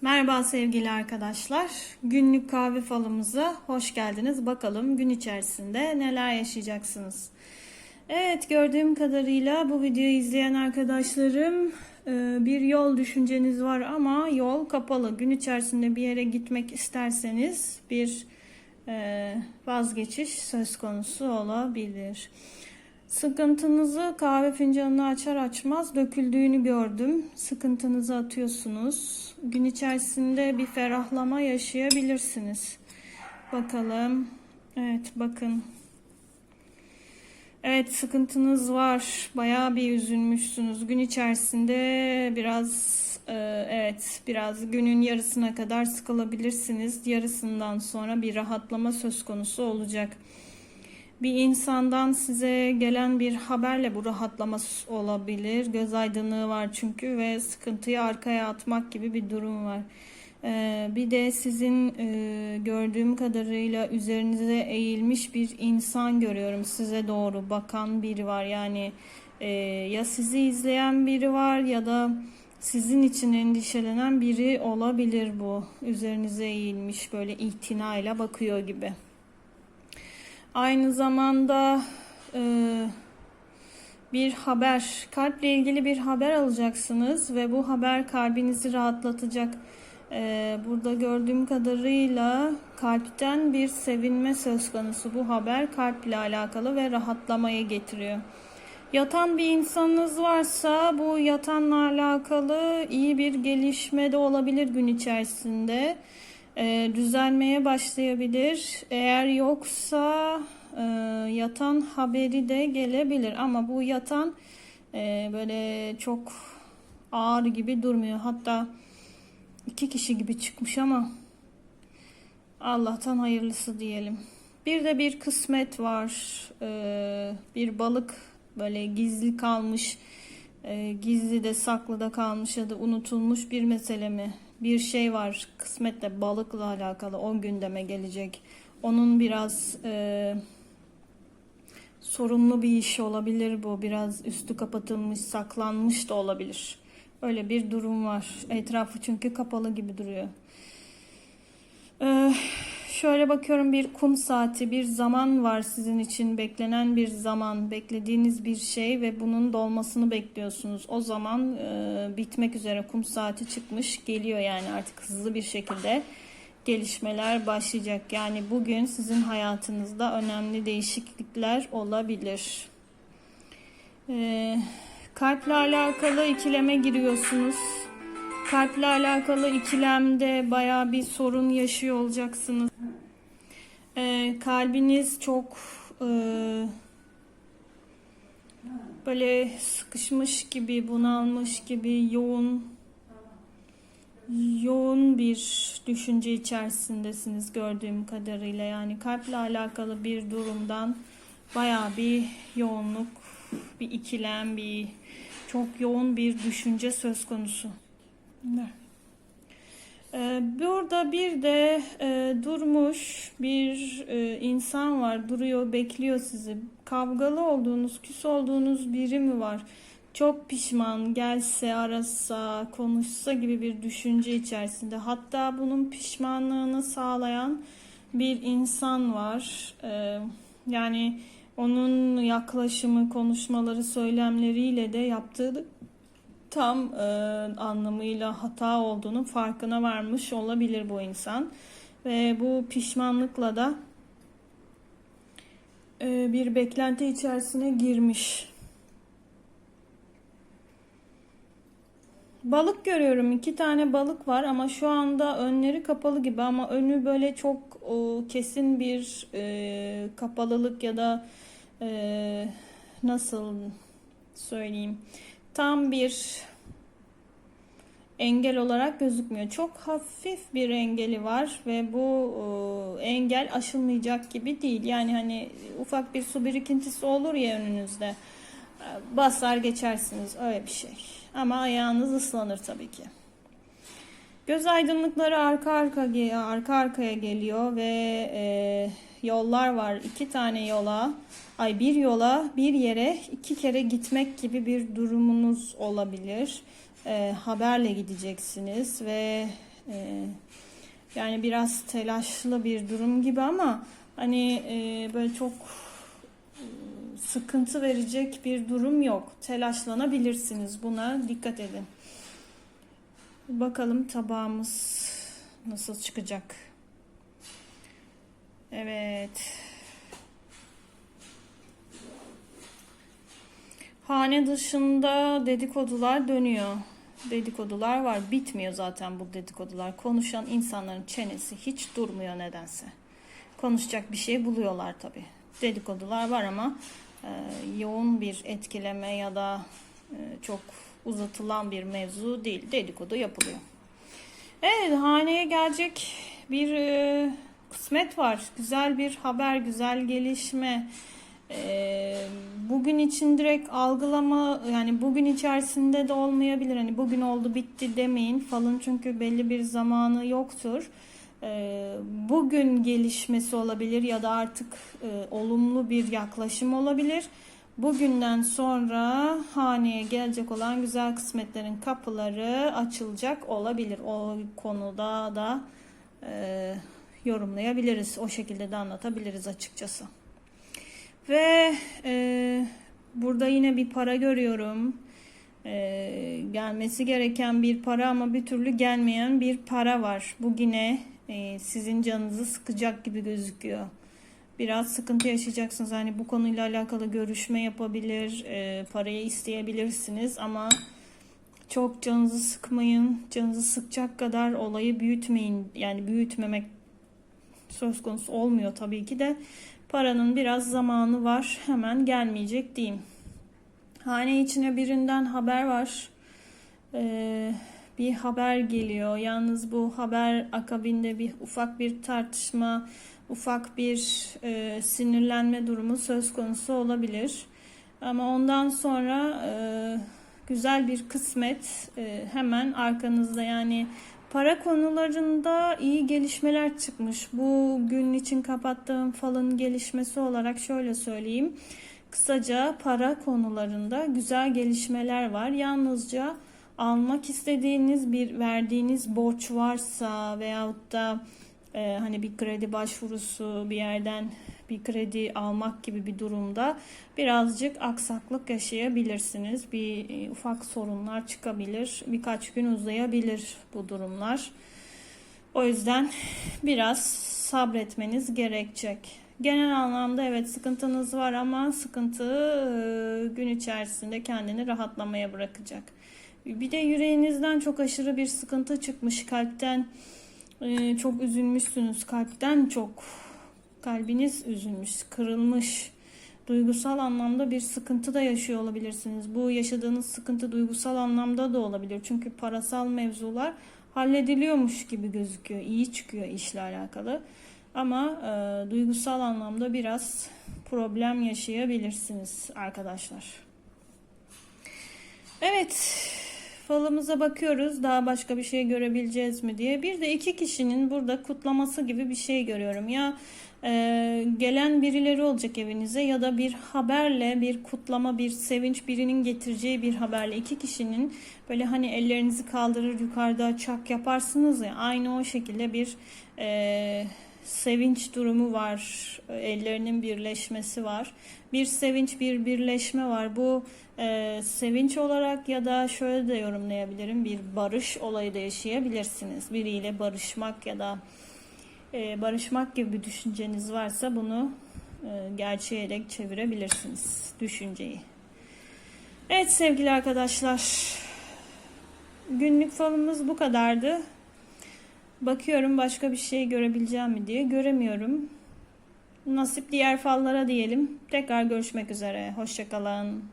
Merhaba sevgili arkadaşlar. Günlük kahve falımıza hoş geldiniz. Bakalım gün içerisinde neler yaşayacaksınız. Evet gördüğüm kadarıyla bu videoyu izleyen arkadaşlarım e, bir yol düşünceniz var ama yol kapalı. Gün içerisinde bir yere gitmek isterseniz bir e, vazgeçiş söz konusu olabilir. Sıkıntınızı kahve fincanını açar açmaz döküldüğünü gördüm. Sıkıntınızı atıyorsunuz. Gün içerisinde bir ferahlama yaşayabilirsiniz. Bakalım. Evet bakın. Evet sıkıntınız var. Bayağı bir üzülmüşsünüz. Gün içerisinde biraz e, evet biraz günün yarısına kadar sıkılabilirsiniz. Yarısından sonra bir rahatlama söz konusu olacak bir insandan size gelen bir haberle bu rahatlama olabilir. Göz aydınlığı var çünkü ve sıkıntıyı arkaya atmak gibi bir durum var. Ee, bir de sizin e, gördüğüm kadarıyla üzerinize eğilmiş bir insan görüyorum. Size doğru bakan biri var. Yani e, ya sizi izleyen biri var ya da sizin için endişelenen biri olabilir bu. Üzerinize eğilmiş böyle itinayla bakıyor gibi. Aynı zamanda e, bir haber, kalple ilgili bir haber alacaksınız ve bu haber kalbinizi rahatlatacak. E, burada gördüğüm kadarıyla kalpten bir sevinme söz konusu. Bu haber kalple alakalı ve rahatlamayı getiriyor. Yatan bir insanınız varsa bu yatanla alakalı iyi bir gelişme de olabilir gün içerisinde e, düzelmeye başlayabilir. Eğer yoksa e, yatan haberi de gelebilir ama bu yatan e, böyle çok ağır gibi durmuyor. Hatta iki kişi gibi çıkmış ama Allah'tan hayırlısı diyelim. Bir de bir kısmet var. E, bir balık böyle gizli kalmış, e, gizli de saklı da kalmış ya da unutulmuş bir mesele mi? Bir şey var kısmetle balıkla alakalı o gündeme gelecek. Onun biraz e, sorunlu bir iş olabilir bu. Biraz üstü kapatılmış, saklanmış da olabilir. Öyle bir durum var. Etrafı çünkü kapalı gibi duruyor. Ee, şöyle bakıyorum bir kum saati, bir zaman var sizin için beklenen bir zaman, beklediğiniz bir şey ve bunun dolmasını bekliyorsunuz. O zaman e, bitmek üzere kum saati çıkmış, geliyor yani artık hızlı bir şekilde gelişmeler başlayacak. Yani bugün sizin hayatınızda önemli değişiklikler olabilir. Ee, kalple alakalı ikileme giriyorsunuz. Kalple alakalı ikilemde baya bir sorun yaşıyor olacaksınız. Ee, kalbiniz çok e, böyle sıkışmış gibi, bunalmış gibi yoğun yoğun bir düşünce içerisindesiniz gördüğüm kadarıyla. Yani kalple alakalı bir durumdan baya bir yoğunluk, bir ikilem, bir çok yoğun bir düşünce söz konusu. Ee, burada bir de e, durmuş bir e, insan var, duruyor, bekliyor sizi. Kavgalı olduğunuz, küs olduğunuz biri mi var? Çok pişman, gelse, arasa, konuşsa gibi bir düşünce içerisinde. Hatta bunun pişmanlığını sağlayan bir insan var. Ee, yani onun yaklaşımı, konuşmaları, söylemleriyle de yaptığı tam e, anlamıyla hata olduğunu farkına varmış olabilir bu insan. Ve bu pişmanlıkla da e, bir beklenti içerisine girmiş. Balık görüyorum. iki tane balık var ama şu anda önleri kapalı gibi ama önü böyle çok o, kesin bir e, kapalılık ya da e, nasıl söyleyeyim tam bir engel olarak gözükmüyor. Çok hafif bir engeli var ve bu e, engel aşılmayacak gibi değil. Yani hani ufak bir su birikintisi olur ya önünüzde. E, basar geçersiniz öyle bir şey. Ama ayağınız ıslanır tabii ki. Göz aydınlıkları arka arka arka arkaya geliyor ve e, yollar var. iki tane yola, ay bir yola, bir yere iki kere gitmek gibi bir durumunuz olabilir. E, haberle gideceksiniz ve Ee, yani biraz telaşlı bir durum gibi ama hani e, böyle çok e, sıkıntı verecek bir durum yok. Telaşlanabilirsiniz. Buna dikkat edin. Bakalım tabağımız nasıl çıkacak. Evet. Hane dışında dedikodular dönüyor. Dedikodular var. Bitmiyor zaten bu dedikodular. Konuşan insanların çenesi hiç durmuyor nedense. Konuşacak bir şey buluyorlar tabii. Dedikodular var ama e, yoğun bir etkileme ya da e, çok uzatılan bir mevzu değil. Dedikodu yapılıyor. Evet, haneye gelecek bir e, kısmet var. Güzel bir haber, güzel gelişme. E, bugün için direkt algılama, yani bugün içerisinde de olmayabilir. Hani bugün oldu bitti demeyin. Falın çünkü belli bir zamanı yoktur. E, bugün gelişmesi olabilir ya da artık e, olumlu bir yaklaşım olabilir. Bugünden sonra haneye gelecek olan güzel kısmetlerin kapıları açılacak olabilir. O konuda da e, yorumlayabiliriz. O şekilde de anlatabiliriz açıkçası. Ve e, burada yine bir para görüyorum. E, gelmesi gereken bir para ama bir türlü gelmeyen bir para var. Bu yine e, sizin canınızı sıkacak gibi gözüküyor biraz sıkıntı yaşayacaksınız. Hani bu konuyla alakalı görüşme yapabilir, e, parayı isteyebilirsiniz ama çok canınızı sıkmayın. Canınızı sıkacak kadar olayı büyütmeyin. Yani büyütmemek söz konusu olmuyor tabii ki de. Paranın biraz zamanı var. Hemen gelmeyecek diyeyim. Hane içine birinden haber var. Ee, bir haber geliyor. Yalnız bu haber akabinde bir ufak bir tartışma ufak bir e, sinirlenme durumu söz konusu olabilir. Ama ondan sonra e, güzel bir kısmet e, hemen arkanızda yani para konularında iyi gelişmeler çıkmış. Bu gün için kapattığım falın gelişmesi olarak şöyle söyleyeyim. Kısaca para konularında güzel gelişmeler var. Yalnızca almak istediğiniz bir verdiğiniz borç varsa veyahut da e, hani bir kredi başvurusu bir yerden bir kredi almak gibi bir durumda birazcık aksaklık yaşayabilirsiniz. Bir e, ufak sorunlar çıkabilir. Birkaç gün uzayabilir bu durumlar. O yüzden biraz sabretmeniz gerekecek. Genel anlamda evet sıkıntınız var ama sıkıntı e, gün içerisinde kendini rahatlamaya bırakacak. Bir de yüreğinizden çok aşırı bir sıkıntı çıkmış kalpten ee, çok üzülmüşsünüz kalpten çok kalbiniz üzülmüş, kırılmış. Duygusal anlamda bir sıkıntı da yaşıyor olabilirsiniz. Bu yaşadığınız sıkıntı duygusal anlamda da olabilir. Çünkü parasal mevzular hallediliyormuş gibi gözüküyor. İyi çıkıyor işle alakalı. Ama e, duygusal anlamda biraz problem yaşayabilirsiniz arkadaşlar. Evet, falımıza bakıyoruz. Daha başka bir şey görebileceğiz mi diye. Bir de iki kişinin burada kutlaması gibi bir şey görüyorum. Ya e, gelen birileri olacak evinize ya da bir haberle bir kutlama, bir sevinç birinin getireceği bir haberle iki kişinin böyle hani ellerinizi kaldırır yukarıda çak yaparsınız ya aynı o şekilde bir e, sevinç durumu var. Ellerinin birleşmesi var. Bir sevinç, bir birleşme var. Bu e, sevinç olarak ya da şöyle de yorumlayabilirim. Bir barış olayı da yaşayabilirsiniz. Biriyle barışmak ya da barışmak gibi bir düşünceniz varsa bunu e, gerçeğe de çevirebilirsiniz düşünceyi. Evet sevgili arkadaşlar. Günlük falımız bu kadardı. Bakıyorum başka bir şey görebileceğim mi diye. Göremiyorum. Nasip diğer fallara diyelim. Tekrar görüşmek üzere. Hoşçakalın.